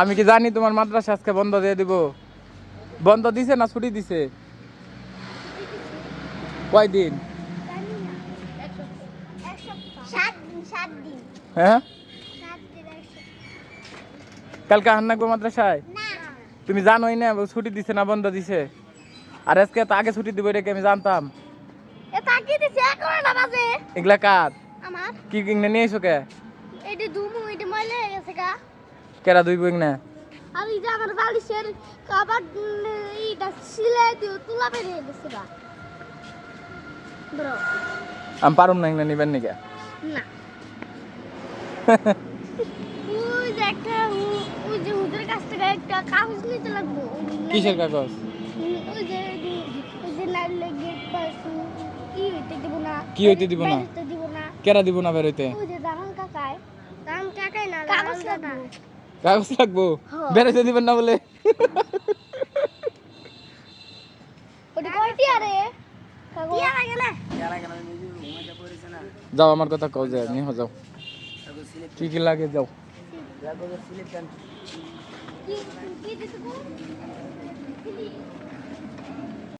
আমি কি জানি তোমার মাদ্রাসা আজকে বন্ধ দিয়ে দিব? বন্ধ দিছে না ছুটি দিছে? কয়দিন? দিন হ্যাঁ? কালকে হান্নাকবো মাদ্রাসায়? তুমি জানোই না ছুটি দিছে না বন্ধ দিছে? আর আজকে তো আগে ছুটি দিব এটাকে আমি জানতাম? এগুলা আমার? কি নিয়ে এসো কে? এটি ধুমু এটি ময়লা হয়ে গেছে গা। কেরা দুই বই না? আর এই যে আমার বালিশের কাবার এইটা সিলাই দিও তুলা বেরিয়ে গেছে গা। ব্রো। আমি পারুম না এগুলা নিবেন নাকি? না। ওই যে একটা ওই যে হুজুরের কাছ থেকে একটা কাগজ নিতে লাগবো কিসের কাগজ? ওই যে ওই যে নাইলে গেট পাস কি হইতে দিব না? কি হইতে দিব না? বেরোতে দিব না। কেরা দিব না বেরোইতে ওই যে দামান কাকায়। দামান কাকাই না কাগজ লাগবে। কাগজ লাগবো। বেড়াইতে বেরোইতে দিবেন না বলে। যাও আমার কথা কও যে নিয়ে যাও। কি কি লাগে যাও। কি কি দিতে